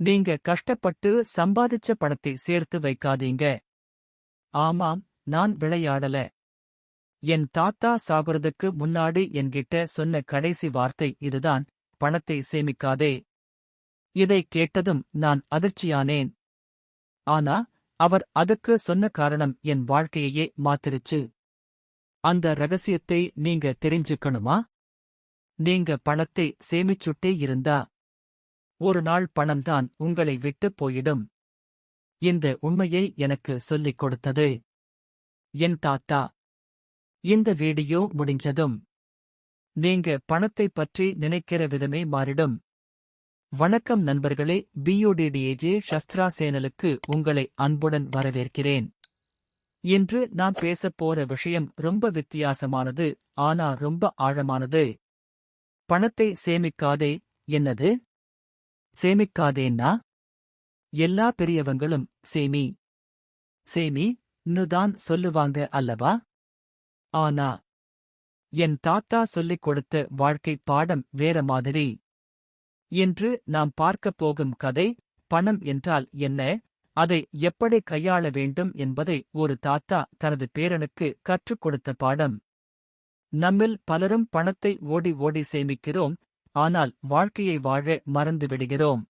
நீங்க கஷ்டப்பட்டு சம்பாதிச்ச பணத்தை சேர்த்து வைக்காதீங்க. ஆமாம் நான் விளையாடல. என் தாத்தா சாகுறதுக்கு முன்னாடி என்கிட்ட சொன்ன கடைசி வார்த்தை இதுதான் பணத்தை சேமிக்காதே. இதை கேட்டதும் நான் அதிர்ச்சியானேன். ஆனா அவர் அதுக்கு சொன்ன காரணம் என் வாழ்க்கையையே மாத்திருச்சு. அந்த ரகசியத்தை நீங்க தெரிஞ்சுக்கணுமா? நீங்க பணத்தை சேமிச்சுட்டே இருந்தா ஒரு நாள் பணம்தான் உங்களை விட்டுப் போயிடும். இந்த உண்மையை எனக்கு சொல்லிக் கொடுத்தது. என் தாத்தா. இந்த வீடியோ முடிஞ்சதும். நீங்க பணத்தை பற்றி நினைக்கிற விதமே மாறிடும். வணக்கம் நண்பர்களே பியூடிடிஏஜே ஷஸ்த்ரா சேனலுக்கு உங்களை அன்புடன் வரவேற்கிறேன். இன்று நான் பேசப் போற விஷயம் ரொம்ப வித்தியாசமானது ஆனா ரொம்ப ஆழமானது. பணத்தை சேமிக்காதே என்னது? சேமிக்காதேன்னா எல்லா பெரியவங்களும் சேமி. சேமி தான் சொல்லுவாங்க அல்லவா? ஆனா என் தாத்தா சொல்லிக் கொடுத்த வாழ்க்கை பாடம் வேற மாதிரி. இன்று நாம் பார்க்கப் போகும் கதை பணம் என்றால் என்ன? அதை எப்படி கையாள வேண்டும் என்பதை ஒரு தாத்தா தனது பேரனுக்கு கற்றுக் கொடுத்த பாடம். நம்மில் பலரும் பணத்தை ஓடி ஓடி சேமிக்கிறோம் ஆனால் வாழ்க்கையை வாழ மறந்துவிடுகிறோம்.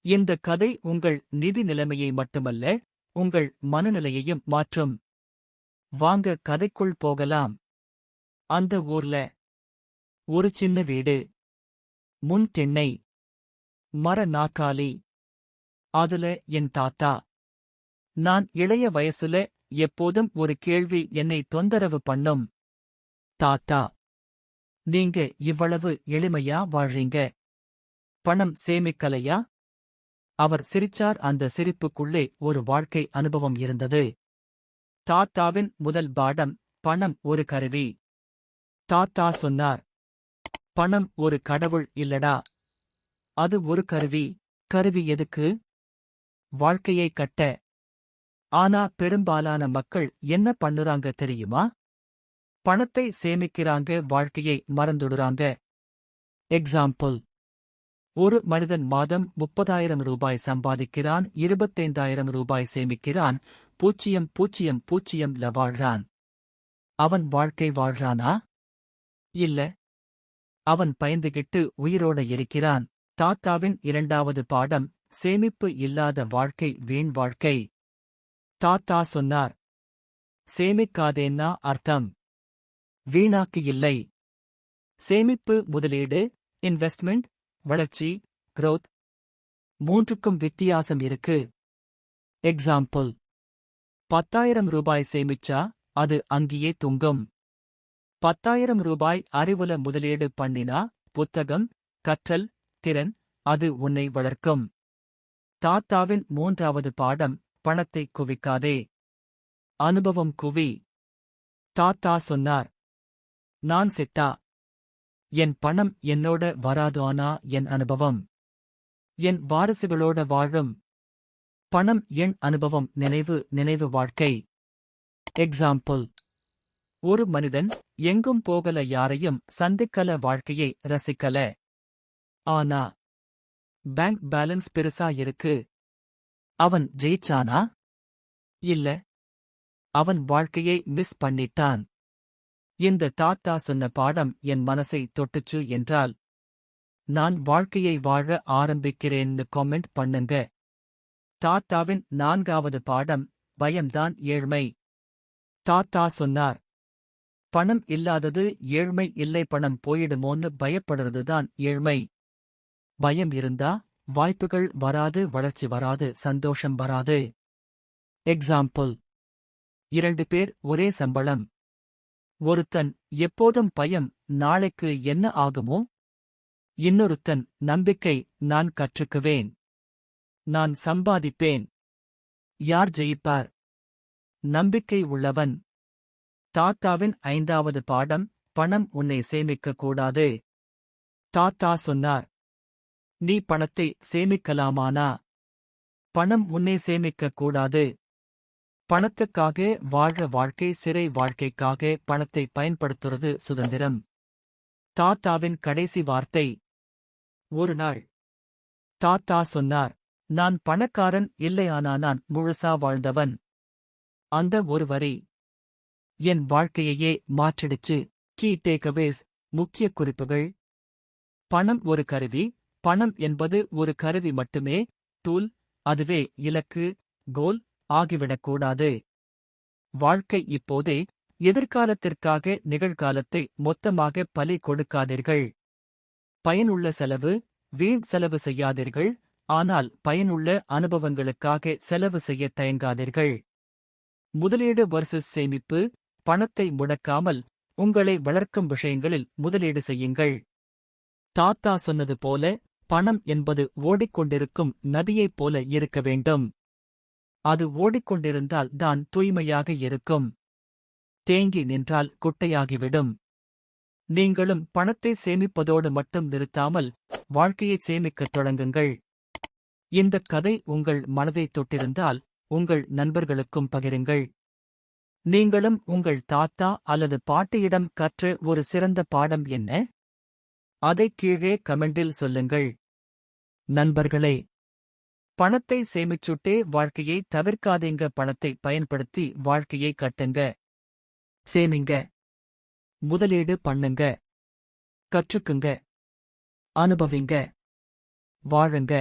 இந்த கதை உங்கள் நிதி நிலைமையை மட்டுமல்ல உங்கள் மனநிலையையும் மாற்றும். வாங்க கதைக்குள் போகலாம். அந்த ஊர்ல ஒரு சின்ன வீடு. முன் தென்னை. மர நாக்காளி அதுல என் தாத்தா. நான் இளைய வயசுல எப்போதும் ஒரு கேள்வி என்னை தொந்தரவு பண்ணும். தாத்தா. நீங்க இவ்வளவு எளிமையா வாழ்றீங்க. பணம் சேமிக்கலையா? அவர் சிரிச்சார். அந்த சிரிப்புக்குள்ளே ஒரு வாழ்க்கை அனுபவம் இருந்தது. தாத்தாவின் முதல் பாடம் பணம் ஒரு கருவி. தாத்தா சொன்னார் பணம் ஒரு கடவுள் இல்லடா. அது ஒரு கருவி. கருவி எதுக்கு? வாழ்க்கையை கட்ட. ஆனா பெரும்பாலான மக்கள் என்ன பண்ணுறாங்க தெரியுமா? பணத்தை சேமிக்கிறாங்க வாழ்க்கையை மறந்துடுறாங்க. எக்ஸாம்பிள் ஒரு மனிதன் மாதம் முப்பதாயிரம் ரூபாய் சம்பாதிக்கிறான் இருபத்தைந்தாயிரம் ரூபாய் சேமிக்கிறான் பூச்சியம் பூச்சியம் பூச்சியம் ல வாழ்றான். அவன் வாழ்க்கை வாழ்றானா? இல்ல. அவன் பயந்துகிட்டு உயிரோட இருக்கிறான். தாத்தாவின் இரண்டாவது பாடம் சேமிப்பு இல்லாத வாழ்க்கை வீண் வாழ்க்கை. தாத்தா சொன்னார் சேமிக்காதேன்னா அர்த்தம். வீணாக்கு இல்லை சேமிப்பு முதலீடு இன்வெஸ்ட்மெண்ட் வளர்ச்சி growth மூன்றுக்கும் வித்தியாசம் இருக்கு. எக்ஸாம்பிள் பத்தாயிரம் ரூபாய் சேமிச்சா அது அங்கேயே தொங்கும். பத்தாயிரம் ரூபாய் அறிவுல முதலீடு பண்ணினா புத்தகம் கற்றல் திறன் அது உன்னை வளர்க்கும். தாத்தாவின் மூன்றாவது பாடம் பணத்தை குவிக்காதே. அனுபவம் குவி. தாத்தா சொன்னார் நான் செத்தா? என் பணம் என்னோட வராதானா என் அனுபவம். என் வாரிசுகளோட வாழும். பணம் என் அனுபவம் நினைவு நினைவு வாழ்க்கை. எக்ஸாம்பிள் ஒரு மனிதன் எங்கும் போகல யாரையும் சந்திக்கல வாழ்க்கையை ரசிக்கல. ஆனா பேங்க் பேலன்ஸ் பெருசா இருக்கு. அவன் ஜெயிச்சானா? இல்ல. அவன் வாழ்க்கையை மிஸ் பண்ணிட்டான். இந்த தாத்தா சொன்ன பாடம் என் மனசை தொட்டுச்சு என்றால் நான் வாழ்க்கையை வாழ ஆரம்பிக்கிறேன்னு கமெண்ட் பண்ணுங்க. தாத்தாவின் நான்காவது பாடம் பயம்தான் ஏழ்மை. தாத்தா சொன்னார் பணம் இல்லாதது ஏழ்மை இல்லை பணம் போயிடுமோன்னு பயப்படுறதுதான் ஏழ்மை. பயம் இருந்தா வாய்ப்புகள் வராது வளர்ச்சி வராது சந்தோஷம் வராது. எக்ஸாம்பிள் இரண்டு பேர் ஒரே சம்பளம். ஒருத்தன் எப்போதும் பயம் நாளைக்கு என்ன ஆகுமோ? இன்னொருத்தன் நம்பிக்கை நான் கற்றுக்குவேன். நான் சம்பாதிப்பேன். யார் ஜெயிப்பார்? நம்பிக்கை உள்ளவன். தாத்தாவின் ஐந்தாவது பாடம் பணம் உன்னை சேமிக்கக் கூடாது. தாத்தா சொன்னார் நீ பணத்தை சேமிக்கலாமானா? பணம் உன்னை சேமிக்கக் கூடாது. பணத்துக்காக வாழ்ற வாழ்க்கை சிறை வாழ்க்கைக்காக பணத்தை பயன்படுத்துறது சுதந்திரம். தாத்தாவின் கடைசி வார்த்தை. ஒரு நாள். தாத்தா சொன்னார் நான் பணக்காரன் இல்லையானா நான் முழுசா வாழ்ந்தவன். அந்த ஒரு வரி. என் வாழ்க்கையையே மாற்றிடுச்சு. கீ டேக்அவேஸ் முக்கிய குறிப்புகள். பணம் ஒரு கருவி. பணம் என்பது ஒரு கருவி மட்டுமே. டூல் அதுவே இலக்கு கோல் ஆகிவிடக்கூடாது. வாழ்க்கை இப்போதே எதிர்காலத்திற்காக நிகழ்காலத்தை மொத்தமாக பலி கொடுக்காதீர்கள். பயனுள்ள செலவு வீண் செலவு செய்யாதீர்கள். ஆனால் பயனுள்ள அனுபவங்களுக்காக செலவு செய்ய தயங்காதீர்கள். முதலீடு வர்சஸ் சேமிப்பு பணத்தை முடக்காமல் உங்களை வளர்க்கும் விஷயங்களில் முதலீடு செய்யுங்கள். தாத்தா சொன்னது போல பணம் என்பது ஓடிக்கொண்டிருக்கும் நதியைப் போல இருக்க வேண்டும். அது ஓடிக்கொண்டிருந்தால் தான் தூய்மையாக இருக்கும். தேங்கி நின்றால் குட்டையாகிவிடும். நீங்களும் பணத்தை சேமிப்பதோடு மட்டும் நிறுத்தாமல் வாழ்க்கையை சேமிக்கத் தொடங்குங்கள். இந்த கதை உங்கள் மனதை தொட்டிருந்தால் உங்கள் நண்பர்களுக்கும் பகிருங்கள். நீங்களும் உங்கள் தாத்தா அல்லது பாட்டியிடம் கற்று ஒரு சிறந்த பாடம் என்ன? அதை கீழே கமெண்டில் சொல்லுங்கள். நண்பர்களே பணத்தை சேமிச்சுட்டே வாழ்க்கையை தவிர்க்காதீங்க. பணத்தை பயன்படுத்தி வாழ்க்கையை கட்டுங்க. சேமிங்க. முதலீடு பண்ணுங்க. கற்றுக்குங்க. அனுபவிங்க. வாழுங்க.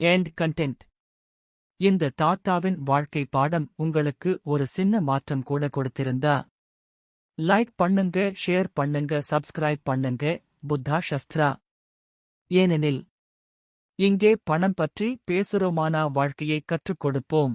எண்ட் கண்டென்ட் இந்த தாத்தாவின் வாழ்க்கை பாடம் உங்களுக்கு ஒரு சின்ன மாற்றம் கூட கொடுத்திருந்தா. லைக் பண்ணுங்க ஷேர் பண்ணுங்க சப்ஸ்கிரைப் பண்ணுங்க. புத்தா சஸ்திரா ஏனெனில் இங்கே பணம் பற்றி பேசுறோமானா வாழ்க்கையை கற்றுக் கொடுப்போம்.